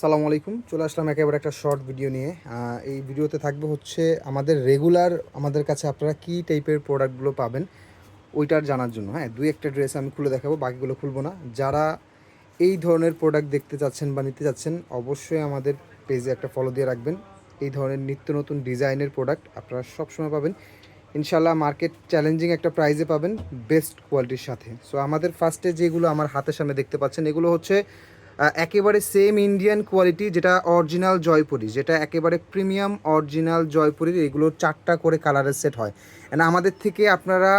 সালামু আলাইকুম। চলে আসলাম একেবারে একটা শর্ট ভিডিও নিয়ে। এই ভিডিওতে থাকবে হচ্ছে আমাদের রেগুলার আমাদের কাছে আপনারা কী টাইপের প্রোডাক্টগুলো পাবেন, ওইটার জানার জন্য। হ্যাঁ দুই একটা ড্রেস আমি খুলে দেখাবো, বাকিগুলো খুলবো না। যারা এই ধরনের প্রোডাক্ট দেখতে চাচ্ছেন বা নিতে চাচ্ছেন, অবশ্যই আমাদের পেজে একটা ফলো দিয়ে রাখবেন। এই ধরনের নিত্য নতুন ডিজাইনের প্রোডাক্ট আপনারা সবসময় পাবেন। ইনশাল্লাহ মার্কেট চ্যালেঞ্জিং একটা প্রাইজে পাবেন বেস্ট কোয়ালিটির সাথে। সো আমাদের ফার্স্টে যেগুলো আমার হাতের সামনে দেখতে পাচ্ছেন, এগুলো হচ্ছে একেবারে সেম ইন্ডিয়ান কোয়ালিটি যেটা অরিজিনাল জয়পুরি, যেটা একেবারে প্রিমিয়াম অরিজিনাল জয়পুরির, এগুলো চারটা করে কালারের সেট হয়। অ্যান্ড আমাদের থেকে আপনারা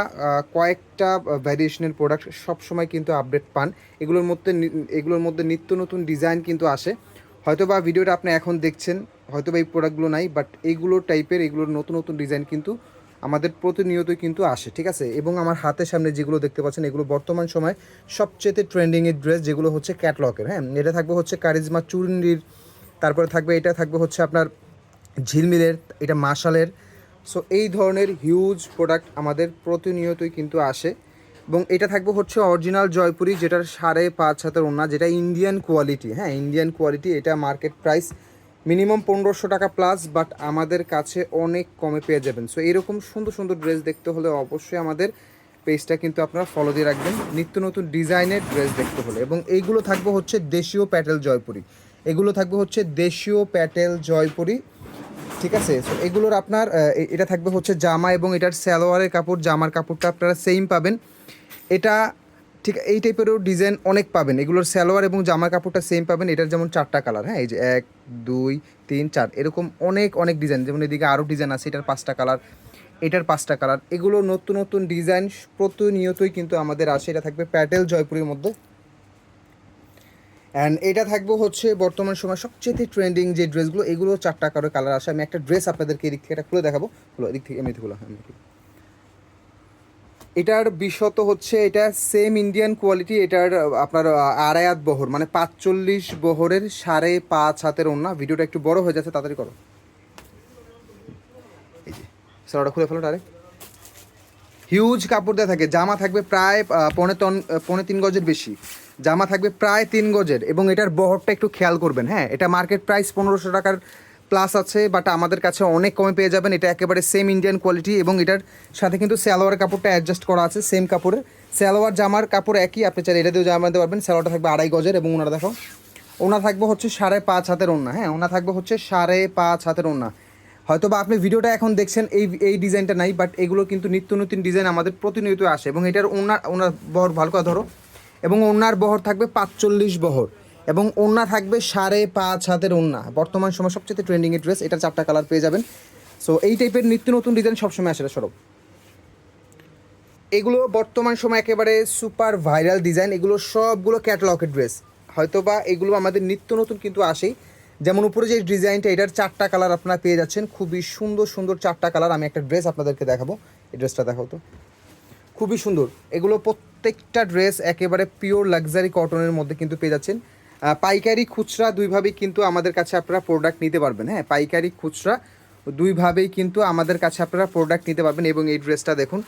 কয়েকটা ভ্যারিয়েশনের প্রোডাক্ট সবসময় কিন্তু আপডেট পান। এগুলোর মধ্যে এগুলোর মধ্যে নিত্য নতুন ডিজাইন কিন্তু আসে। হয়তো বা ভিডিওটা আপনি এখন দেখছেন হয়তো বা এই প্রোডাক্টগুলো নাই বাট এইগুলো টাইপের এগুলোর নতুন নতুন ডিজাইন কিন্তু আমাদের প্রতিনিয়তই কিন্তু আসে, ঠিক আছে? এবং আমার হাতের সামনে যেগুলো দেখতে পাচ্ছেন, এগুলো বর্তমান সময় সবচেয়ে ট্রেন্ডিংয়ের ড্রেস যেগুলো হচ্ছে ক্যাটলকের হ্যাঁ? এটা থাকবে হচ্ছে কারিজমা চুরির তারপরে থাকবে এটা থাকবে হচ্ছে আপনার ঝিলমিলের, এটা মাশালের। সো এই ধরনের হিউজ প্রোডাক্ট আমাদের প্রতিনিয়তই কিন্তু আসে। এবং এটা থাকবে হচ্ছে অরিজিনাল জয়পুরি, যেটার সাড়ে পাঁচ হাতের ওনা যেটা ইন্ডিয়ান কোয়ালিটি হ্যাঁ? ইন্ডিয়ান কোয়ালিটি এটা মার্কেট প্রাইস মিনিমাম পনেরোশো টাকা প্লাস বাট আমাদের কাছে অনেক কমে পেয়ে যাবেন। সো এরকম সুন্দর সুন্দর ড্রেস দেখতে হলে অবশ্যই আমাদের পেজটা কিন্তু আপনারা ফলো দিয়ে রাখবেন। নিত্য নতুন ডিজাইনের ড্রেস দেখতে হলে। এবং এইগুলো থাকবে হচ্ছে দেশীয় প্যাটেল জয়পুরি। এগুলো থাকবে হচ্ছে দেশীয় প্যাটেল জয়পুরি। ঠিক আছে? সো এগুলোর আপনার এটা থাকবে হচ্ছে জামা এবং এটার সালোয়ারের কাপড়, জামার কাপড়টা আপনারা সেম পাবেন। এটা ঠিক এই টাইপেরও ডিজাইন অনেক পাবেন। এগুলোর সালোয়ার এবং জামার কাপড়টা সেম পাবেন। এটার যেমন চারটা কালার হ্যাঁ এই যে এক, দুই, তিন, চার, এরকম অনেক অনেক ডিজাইন যেমন এদিকে আরও ডিজাইন আছে, এটার পাঁচটা কালার এটার পাঁচটা কালার এগুলো নতুন নতুন ডিজাইন প্রতিনিয়তই কিন্তু আমাদের আসে। এটা থাকবে প্যাটেল জয়পুরের মধ্যে। অ্যান্ড এটা থাকবে হচ্ছে বর্তমান সময় সবচেয়ে ট্রেন্ডিং যে ড্রেসগুলো এগুলো চারটা কারও কালার আসে। আমি একটা ড্রেস আপনাদেরকে এদিক থেকে এটা খুলে দেখাবো। এদিক থেকে এমনি খুলো। হ্যাঁ। এটার বিশত হচ্ছে এটা সেম ইন্ডিয়ান কোয়ালিটি এটার আপনার হাত বহর মানে পাঁচচল্লিশ বহরের সাড়ে পাঁচ হাতের ওনা ভিডিওটা একটু বড় হয়ে যাচ্ছে তাড়াতাড়ি করো। এই খুলে ফেলো হিউজ কাপড় দেওয়া থাকে জামা থাকবে প্রায় পৌনে আহ, পৌনে তিন গজের বেশি। জামা থাকবে প্রায় তিন গজের এবং এটার বহরটা একটু খেয়াল করবেন হ্যাঁ? এটা মার্কেট প্রাইস পনেরোশো টাকার প্লাস আছে বাট আমাদের কাছে অনেক কমে পেয়ে যাবেন। এটা একেবারে সেম ইন্ডিয়ান কোয়ালিটি এবং এটার সাথে কিন্তু সালোয়ার কাপড়টা অ্যাডজাস্ট করা আছে সেম কাপড়ে। সালোয়ার, জামার কাপড় একই, আপনি চাইলে এটা দিয়েও জামা দিতে পারবেন। সালোয়ারটা থাকবে আড়াই গজের এবং ওনারা দেখো, ওনা থাকবে হচ্ছে সাড়ে পাঁচ হাতের ওনা হ্যাঁ ওনা থাকবে হচ্ছে সাড়ে পাঁচ হাতের ওনা হয়তো বা আপনি ভিডিওটা এখন দেখছেন, এই এই ডিজাইনটা নাই বাট এগুলো কিন্তু নিত্য নতুন ডিজাইন আমাদের প্রতিনিয়ত আসে এবং এটার ওনার ওনার বহর, ভালো করে ধরো, এবং ওনার বহর থাকবে পাঁচচল্লিশ বহর। এবং ওনা থাকবে সাড়ে পাঁচ হাতের ওনা বর্তমান সময় সবচেয়ে ট্রেন্ডিংয়ের ড্রেস এটা চারটা কালার পেয়ে যাবেন। সো এই টাইপের নিত্য নতুন ডিজাইন সবসময় আসে সরব এগুলো বর্তমান সময় একেবারে সুপার ভাইরাল ডিজাইন এগুলো সবগুলো ক্যাটালগের ড্রেস হয়তো বা এগুলো আমাদের নিত্য নতুন কিন্তু আসেই। যেমন উপরে যে ডিজাইনটা এটার চারটা কালার আপনারা পেয়ে যাচ্ছেন। খুবই সুন্দর সুন্দর চারটা কালার আমি একটা ড্রেস আপনাদেরকে দেখাবো। এই ড্রেসটা দেখাও তো। খুবই সুন্দর। এগুলো প্রত্যেকটা ড্রেস একেবারে পিওর লাক্সারি কটনের মধ্যে কিন্তু পেয়ে যাচ্ছেন। পাইকারি খুচরা দুইভাবেই কিন্তু আমাদের কাছে আপনারা প্রোডাক্ট নিতে পারবেন। হ্যাঁ পাইকারি খুচরা দুইভাবেই কিন্তু আমাদের কাছে আপনারা প্রোডাক্ট নিতে পারবেন এবং এই ড্রেসটা দেখুন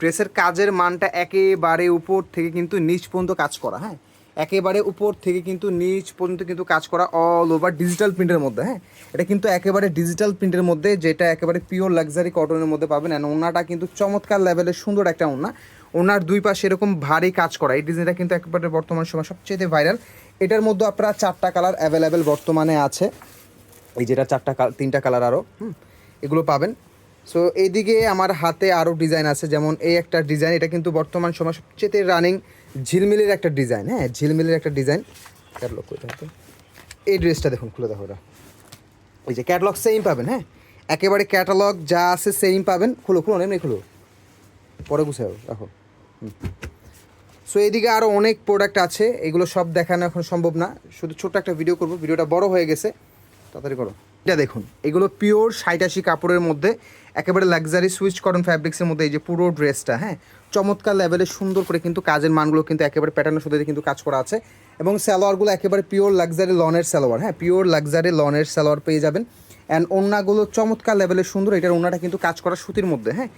ড্রেসের কাজের মানটা একেবারে উপর থেকে কিন্তু নিচ পর্যন্ত কাজ করা। হ্যাঁ একেবারে উপর থেকে কিন্তু নিচ পর্যন্ত কিন্তু কাজ করা অল ওভার ডিজিটাল প্রিন্টের মধ্যে। হ্যাঁ এটা কিন্তু একেবারে ডিজিটাল প্রিন্টের মধ্যে, যেটা একেবারে পিওর লাক্সারি কটনের মধ্যে পাবেন। অ্যান্ড ওনাটা কিন্তু চমৎকার লেভেলের সুন্দর একটা ওনা। ওনার দুই পাশে এরকম ভারী কাজ করা। এই ডিজাইনটা কিন্তু একেবারে বর্তমান সময় সবচেয়ে ভাইরাল এটার মধ্যে আপনারা চারটা কালার অ্যাভেলেবেল বর্তমানে আছে। এই যেটা চারটা তিনটা কালার আরও এগুলো পাবেন। সো এইদিকে আমার হাতে আরও ডিজাইন আছে, যেমন এই একটা ডিজাইন এটা কিন্তু বর্তমান সময় সবচেয়ে রানিং ঝিলমিলের একটা ডিজাইন হ্যাঁ ঝিলমিলের একটা ডিজাইন ক্যাটলগ করতে এই ড্রেসটা দেখুন, খুলে দেখো ওটা ওই যে ক্যাটালগ সেম পাবেন হ্যাঁ একেবারে ক্যাটালগ যা আছে সেম পাবেন। খুলো খুলো এমনি খুলো। পরে গুছাও, রাখো। সো এদিকে আরও অনেক প্রোডাক্ট আছে। এগুলো সব দেখানো এখন সম্ভব না। শুধু ছোট্ট একটা ভিডিও করব। ভিডিওটা বড় হয়ে গেছে। তাড়াতাড়ি করো। এটা দেখুন, এগুলো পিওর সাইটাশি কাপড়ের মধ্যে, একেবারে লাক্সারি সুইচ কটন ফ্যাব্রিক্সের মধ্যে, এই যে পুরো ড্রেসটা হ্যাঁ? চমৎকার লেভেলে সুন্দর করে কিন্তু কাজের মানগুলো কিন্তু একেবারে প্যাটার্নের সাথে কিন্তু কাজ করা আছে। এবং সালোয়ারগুলো একেবারে পিওর লাক্সারি লনের সালোয়ার হ্যাঁ? পিওর লাক্সারি লনের সালোয়ার পেয়ে যাবেন। অ্যান্ড ওড়নাগুলো চমৎকার লেভেলের সুন্দর। এটার ওড়নাটা কিন্তু কাজ করা সুতির মধ্যে হ্যাঁ?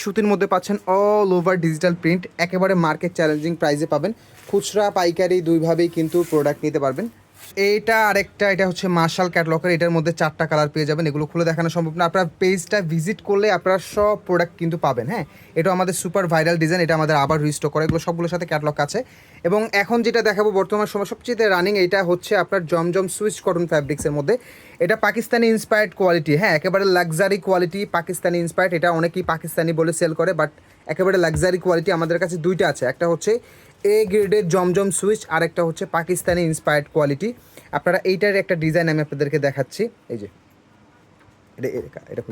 সুতির মধ্যে পাচ্ছেন অল ওভার ডিজিটাল প্রিন্ট একেবারে মার্কেট চ্যালেঞ্জিং প্রাইসে পাবেন। খুচরা, পাইকারি, দুইভাবেই কিন্তু প্রোডাক্ট নিতে পারবেন। এইটা আরেকটা, এটা হচ্ছে মার্শাল ক্যাটলকের এটার মধ্যে চারটা কালার পেয়ে যাবেন, এগুলো খুলে দেখানো সম্ভব না। আপনার পেজটা ভিজিট করলে আপনারা সব প্রোডাক্ট কিন্তু পাবেন হ্যাঁ? এটা আমাদের সুপার ভাইরাল ডিজাইন এটা আমাদের আবার রিস্টক করে, এগুলো সবগুলোর সাথে ক্যাটলগ আছে। এবং এখন যেটা দেখাবো বর্তমান সময়, সবচেয়ে রানিং এটা হচ্ছে আপনার জমজম সুইচ কটন ফ্যাব্রিক্সের মধ্যে। এটা পাকিস্তানি ইন্সপায়ার্ড কোয়ালিটি হ্যাঁ? একেবারে লাক্সারি কোয়ালিটি পাকিস্তানি ইন্সপায়ার্ড এটা অনেকেই পাকিস্তানি বলে সেল করে বাট একেবারে লাক্সারি কোয়ালিটি আমাদের কাছে দুইটা আছে। একটা হচ্ছে এ গ্রেডের জমজম সুইচ আরেকটা হচ্ছে পাকিস্তানি ইন্সপায়ার্ড কোয়ালিটি আপনারা এইটার একটা ডিজাইন আমি আপনাদেরকে দেখাচ্ছি। এই যে, এটা, এটা-।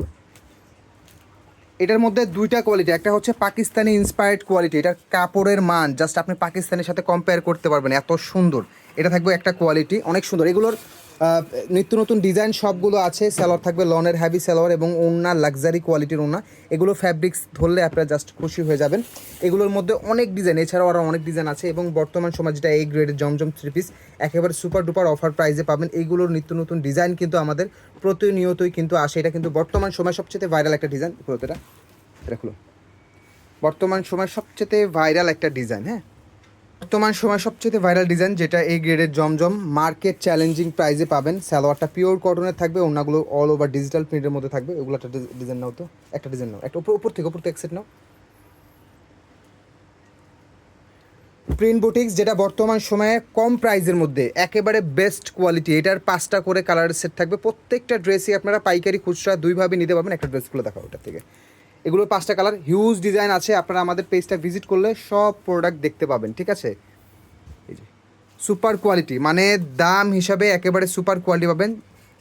এটার মধ্যে দুইটা কোয়ালিটি একটা হচ্ছে পাকিস্তানি ইন্সপায়ার্ড কোয়ালিটি এটার কাপড়ের মান জাস্ট আপনি পাকিস্তানের সাথে কম্পেয়ার করতে পারবেন, এত সুন্দর। এটা থাকবে একটা কোয়ালিটি অনেক সুন্দর। এগুলোর নিত্য নতুন ডিজাইন সবগুলো আছে স্যালোয়ার থাকবে লনের হ্যাভি স্যালোয়ার এবং ওড়না লাক্সারি কোয়ালিটির ওড়না। এগুলো ফ্যাব্রিক্স ধরলে আপনারা জাস্ট খুশি হয়ে যাবেন। এগুলোর মধ্যে অনেক ডিজাইন এছাড়াও আরও অনেক ডিজাইন আছে এবং বর্তমান সময় যেটা এই গ্রেডের জমজম থ্রি পিস একেবারে সুপার ডুপার অফার প্রাইসে পাবেন। এইগুলোর নিত্য নতুন ডিজাইন কিন্তু আমাদের প্রতিনিয়তই কিন্তু আসে। এটা কিন্তু বর্তমান সময় সবচেয়ে ভাইরাল একটা ডিজাইন এটা এটা বর্তমান সময় সবচেয়ে ভাইরাল একটা ডিজাইন হ্যাঁ? বর্তমান সময় সবচেয়ে ভাইরাল ডিজাইন যেটা এই গ্রেডের জমজম মার্কেট চ্যালেঞ্জিং প্রাইসে পাবেন। সালোয়ারটা পিওর কটনের থাকবে অন্যগুলো অল ওভার ডিজিটাল প্রিন্টের মধ্যে থাকবে। ওগুলো একটা ডিজাইন নাও তো, একটা ডিজাইন নাও। একটা উপর উপর থেকে উপর থেকে সেট নাও। প্রিন্ট বুটিক্স যেটা বর্তমান সময়ে কম প্রাইসের মধ্যে, একেবারে বেস্ট কোয়ালিটি এটার পাঁচটা করে কালারের সেট থাকবে। প্রত্যেকটা ড্রেসই আপনারা পাইকারি খুচরা দুইভাবে নিতে পারবেন। একটা ড্রেস খুলে দেখাও ওটার থেকে। এগুলোর পাঁচটা কালার হিউজ ডিজাইন আছে। আপনারা আমাদের পেজটা ভিজিট করলে সব প্রোডাক্ট দেখতে পাবেন, ঠিক আছে? এই যে সুপার কোয়ালিটি মানে দাম হিসাবে একেবারে সুপার কোয়ালিটি পাবেন।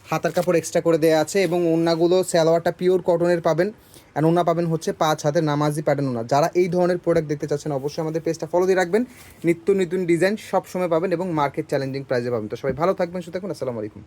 হাতার কাপড় এক্সট্রা করে দেওয়া আছে এবং ওড়নাগুলো স্যালোয়ারটা পিওর কটনের পাবেন। অ্যান্ড ওনা পাবেন হচ্ছে পাঁচ হাতের নামাজি প্যাটার্ন ওনা যারা এই ধরনের প্রোডাক্ট দেখতে চাচ্ছেন, অবশ্যই আমাদের পেজটা ফলো দিয়ে রাখবেন। নিত্য নতুন ডিজাইন সব সময় পাবেন এবং মার্কেট চ্যালেঞ্জিং প্রাইসে পাবেন। তো সবাই ভালো থাকবেন সুতরাং আসসালামু আলাইকুম।